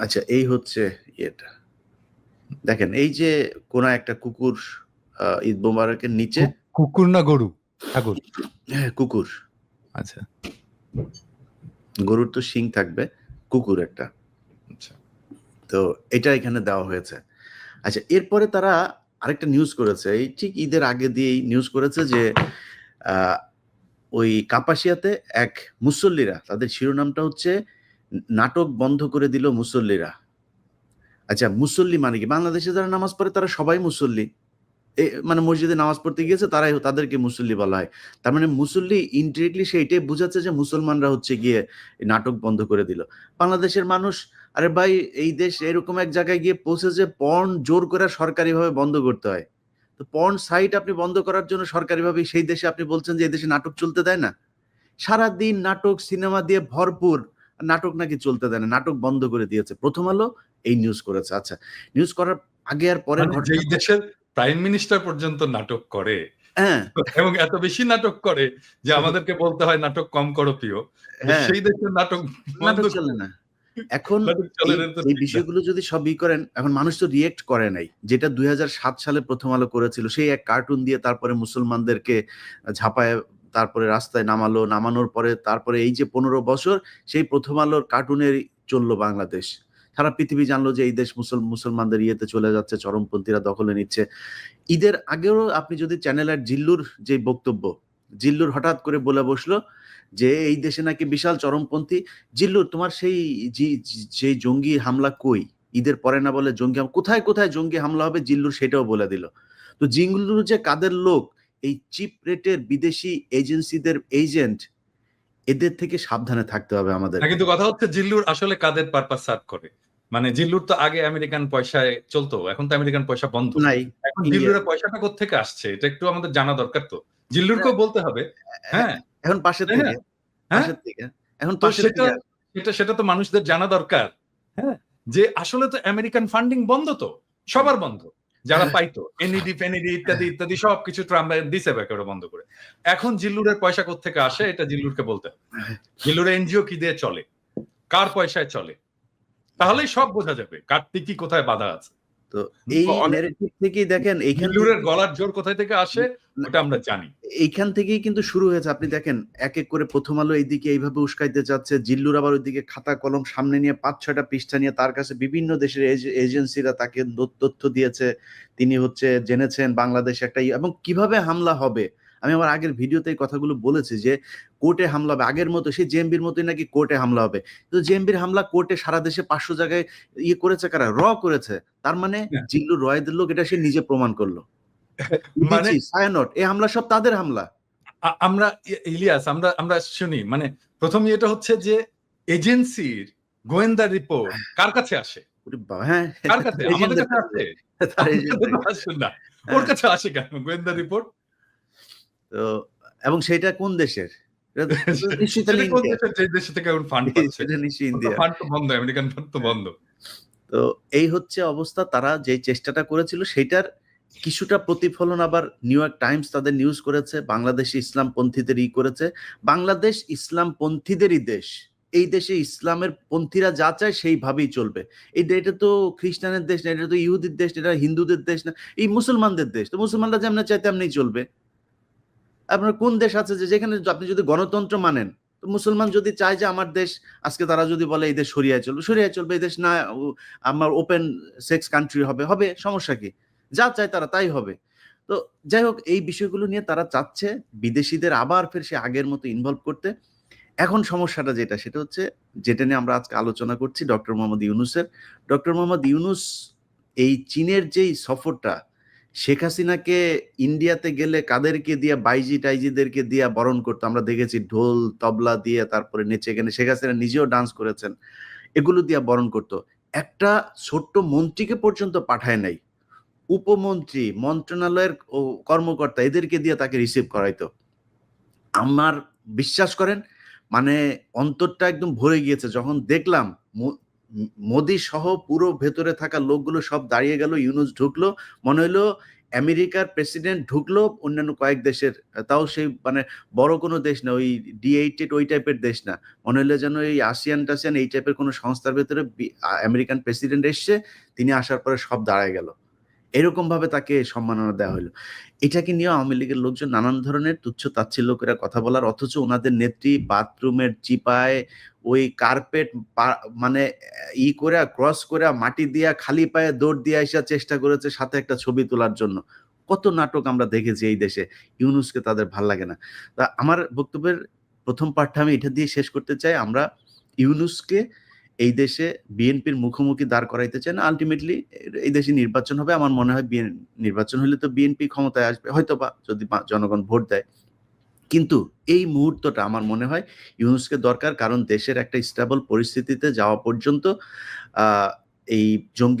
আচ্ছা এই হচ্ছে ইয়েটা। দেখেন এই যে কোন একটা কুকুর ঈদ মোবারকের নিচে কুকুর না গরু? ঠাকুর হ্যাঁ কুকুর। আচ্ছা। গরুর তো শিং থাকবে কুকুর একটা। আচ্ছা। তো এটা এখানে দেওয়া হয়েছে। আচ্ছা এরপরে তারা আরেকটা নিউজ করেছে। এই ঠিক ঈদের আগে দিয়েই নিউজ করেছে যে আহ, ওই কাপাসিয়াতে এক মুসল্লিরা তাদের শিরোনামটা হচ্ছে নাটক বন্ধ করে দিল মুসল্লিরা। আচ্ছা মুসল্লি মানে কি? বাংলাদেশে যারা নামাজ পড়ে, তারা সবাই মুসল্লি। মানে মসজিদে নামাজ পড়তে গিয়েছে, তারাই তাদেরকে মুসল্লি বলা হয়। তার মানে মুসল্লি ইনডিরেক্টলি সেইটাই বোঝাচ্ছে যে মুসলমানরা হচ্ছে গিয়ে নাটক বন্ধ করে দিল। বাংলাদেশের মানুষ, আরে ভাই, এই দেশ এরকম এক জায়গায় গিয়ে পৌঁছেছে পর্ন জোর করে সরকারিভাবে বন্ধ করতে হয়। তো পর্ন সাইট আপনি বন্ধ করার জন্য সরকারিভাবে সেই দেশে আপনি বলছেন যে এই দেশে নাটক চলতে দেয় না। সারা দিন নাটক, সিনেমা দিয়ে ভরপুর। নাটক নাকি চলতে দেয় না নাটক বন্ধ করে দিয়েছে। প্রথম আলো এই নিউজ করেছে। আচ্ছা নিউজ করার আগে আর পরে মানে যেই দেশের প্রাইম মিনিস্টার পর্যন্ত নাটক করে হ্যাঁ। এবং এত বেশি নাটক করে যে আমাদেরকে বলতে হয় নাটক কম করো প্রিয় হ্যাঁ। সেই দেশের নাটক নাটক চলে না। এখন এই- এই। বিষয়গুলো যদি সবই করেন এখন মানুষ তো রিয়েক্ট করে নাই। যেটা দুই হাজার সাত সালে প্রথম আলো করেছিল সেই এক কার্টুন দিয়ে তারপরে মুসলমানদেরকে ঝাঁপায় তারপরে রাস্তায় নামালো, নামানোর পরে তারপরে এই যে পনেরো বছর, সেই প্রথম আলোর কার্টুনের চলল বাংলাদেশ। সারা পৃথিবী জানলো যে এই দেশ মুসল, মুসলমানদের ইয়েতে চলে যাচ্ছে, চরমপন্থীরা দখলে নিচ্ছে। ঈদের আগেও আপনি যদি চ্যানেলের জিল্লুর যে বক্তব্য, জিল্লুর হঠাৎ করে বলে বসল যে এই দেশে নাকি বিশাল চরমপন্থী, জিল্লুর তোমার সেই যে জঙ্গি হামলা কই? ঈদের পরে না বলে জঙ্গি কোথায় কোথায় জঙ্গি হামলা হবে জিল্লুর সেটাও বলে দিল। তো জিল্লুর যে কাদের লোক এই চিপ রেটের বিদেশি এজেন্সিদের এজেন্ট এদের থেকে সাবধানে থাকতে হবে আমাদের। কিন্তু কথা হচ্ছে জিল্লুর আসলে কাদের পারপাস সার্ভ করে? মানে জিল্লুর তো আগে আমেরিকান পয়সায় চলতো এখন তো আমেরিকান পয়সা বন্ধ। নাই এখন জিল্লুরের পয়সাটা কোথেকে আসছে? এটা একটু আমাদের জানা দরকার তো। জিল্লুরকেও বলতে হবে হ্যাঁ। এখন পাশে থেকে হ্যাঁ? পাশের থেকে এখন তো সেটা থেকে। সেটা সেটা তো মানুষদের জানা দরকার হ্যাঁ। যে আসলে তো আমেরিকান ফান্ডিং বন্ধ তো সবার বন্ধ। যারা। পাইতো এনইডি ফেনিডি ইত্যাদি ইত্যাদি, সবকিছু ট্রাম্প দিছে একেবারে বন্ধ করে এখন জিল্লুরের পয়সা কোথেকে আসে, এটা জিল্লুরকে বলতে হ্যাঁ। এনজিও কি দিয়ে চলে কার পয়সায় চলে তাহলেই সব বোঝা যাবে কার্তিক কি কোথায় বাধা আছে তো এই ন্যারেটিভ থেকেই দেখেন এইখান গলার জোর কোথায় থেকে আসে ওটা আমরা জানি। এইখান থেকেই কিন্তু শুরু হয়েছে। আপনি দেখেন এক এক করে প্রথম আলো এইদিকে এইভাবে উস্কাইতে যাচ্ছে। জিল্লুর আবার ওইদিকে খাতা কলম সামনে নিয়ে পাঁচ ছয়টা পৃষ্ঠা নিয়ে তার কাছে বিভিন্ন দেশের এজেন্সিরা তাকে তথ্য দিয়েছে। তিনি হচ্ছে জেনেছেন বাংলাদেশ একটা এবং কীভাবে হামলা হবে? আমি আমার আগের ভিডিওতে এই কথাগুলো বলেছি যে কোর্টে হামলা হবে। আগের মতো সেই জেএমবির মতোই নাকি কোর্টে হামলা হবে। তো জেএমবির হামলা কোর্টে সারা দেশে পাঁচশো জায়গায় ইয়ে করেছে কারা? র করেছে। তার মানে হ্যাঁ। জিল্লুর রয়েদের লোক এটা সে নিজে প্রমাণ করল। মানে সায়ানট এই হামলা সব তাদের হামলা। আমরা ইলিয়াস আমরা আমরা শুনি। মানে প্রথম এটা হচ্ছে যে এজেন্সির গোয়েন্দা রিপোর্ট কার কাছে আসে? হ্যাঁ। কার কাছে? আমাদের কাছে আসে? ওর কাছে আসে কেন গোয়েন্দা রিপোর্ট? তো এবং সেটা কোন দেশের? তো- এই হচ্ছে অবস্থা তারা যে চেষ্টাটা করেছিল সেটার কিছুটা প্রতিফলন আবার নিউ ইয়র্ক টাইমস তাদের নিউজ করেছে বাংলাদেশ ইসলাম পন্থীদের ই করেছে। বাংলাদেশ ইসলাম পন্থীদেরই দেশ এই দেশে ইসলামের পন্থীরা যা চায় সেইভাবেই চলবে। এই এটা তো খ্রিস্টানের দেশ না এটা তো ইহুদির দেশ না এটা হিন্দুদের দেশ না এই মুসলমানদের দেশ তো মুসলমানরা যেমন চায় তেমনি চলবে। আপনার কোন দেশ আছে যে যেখানে আপনি যদি গণতন্ত্র মানেন, তো মুসলমান যদি চায় যে আমার দেশ, আজকে তারা যদি বলে এই দেশ সরিয়ায় চলবে সরিয়ায় চলবে, এই দেশ না আমার ওপেন সেক্স কান্ট্রি হবে হবে, সমস্যা কি? যা চায় তারা তাই হবে। তো যাই হোক, এই বিষয়গুলো নিয়ে তারা চাচ্ছে, বিদেশিদের আবার ফের সে আগের মতো ইনভলভ করতে। এখন সমস্যাটা যেটা, সেটা হচ্ছে, যেটা নিয়ে আমরা আজকে আলোচনা করছি, ডক্টর মোহাম্মদ ইউনুসের। ডক্টর মোহাম্মদ ইউনুস এই চীনের যেই সফরটা শেখ হাসিনাকে ইন্ডিয়াতে গেলে কাদেরকে দিয়ে, বাইজি টাইজিদেরকে দিয়া বরণ করতো? আমরা দেখেছি ঢোল, তবলা দিয়ে তারপরে নেচে গেলে শেখ হাসিনা নিজেও ডান্স করেছেন। এগুলো দিয়ে বরণ করতো। একটা ছোট্ট মন্ত্রীকে পর্যন্ত পাঠায় নাই। উপমন্ত্রী, মন্ত্রণালয়ের কর্মকর্তা, এদেরকে দিয়ে তাকে রিসিভ করাইতো। আমার বিশ্বাস করেন মানে অন্তরটা একদম ভরে গিয়েছে। যখন দেখলাম মোদি সহ পুরো ভেতরে থাকা লোকগুলো সব দাঁড়িয়ে গেল, ইউনুস ঢুকলো, মনে হলো আমেরিকার প্রেসিডেন্ট ঢুকলো, অন্যান্য কয়েক দেশের, তাও সেই মানে বড় কোনো দেশ না, ওই ডিএইটেড ওই টাইপের দেশ না, মনে হলো যেন এই আসিয়ান টাসিয়ান এই টাইপের কোনো সংস্থার ভেতরে আমেরিকান প্রেসিডেন্ট এসছে, তিনি আসার পরে সব দাঁড়ায় গেল। এরকম ভাবে তাকে সম্মাননা দেওয়া হলো এটাকে নিয়ে আওয়ামী লীগের লোকজন নানান ধরনের তুচ্ছ তাচ্ছিল্য করে কথা বলার, অথচ ওনাদের নেত্রী বাথরুমের চিপায় ওই কার্পেট মানে ই করে, ক্রস করে, মাটি দিয়া, খালি পায়ে দৌড় দিয়ে আসা চেষ্টা করেছে সাথে একটা ছবি তোলার জন্য। কত নাটক আমরা দেখেছি এই দেশে, ইউনুসকে তাদের ভালো লাগে না। তা আমার বক্তব্যের প্রথম পাঠটা আমি এটা দিয়ে শেষ করতে চাই, আমরা ইউনুসকে এই দেশে বিএনপির মুখোমুখি দাঁড় করাইতে চান আলটিমেটলি এই দেশে নির্বাচন হবে। আমার মনে হয় বিএন, নির্বাচন হলে তো বিএনপি ক্ষমতায় আসবে। হয়তো বা যদি জনগণ ভোট দেয়। কিন্তু এই মুহূর্তটা আমার মনে হয় ইউনুসকে দরকার। কারণ দেশের একটা স্টেবল পরিস্থিতিতে যাওয়া পর্যন্ত এই জঙ্গি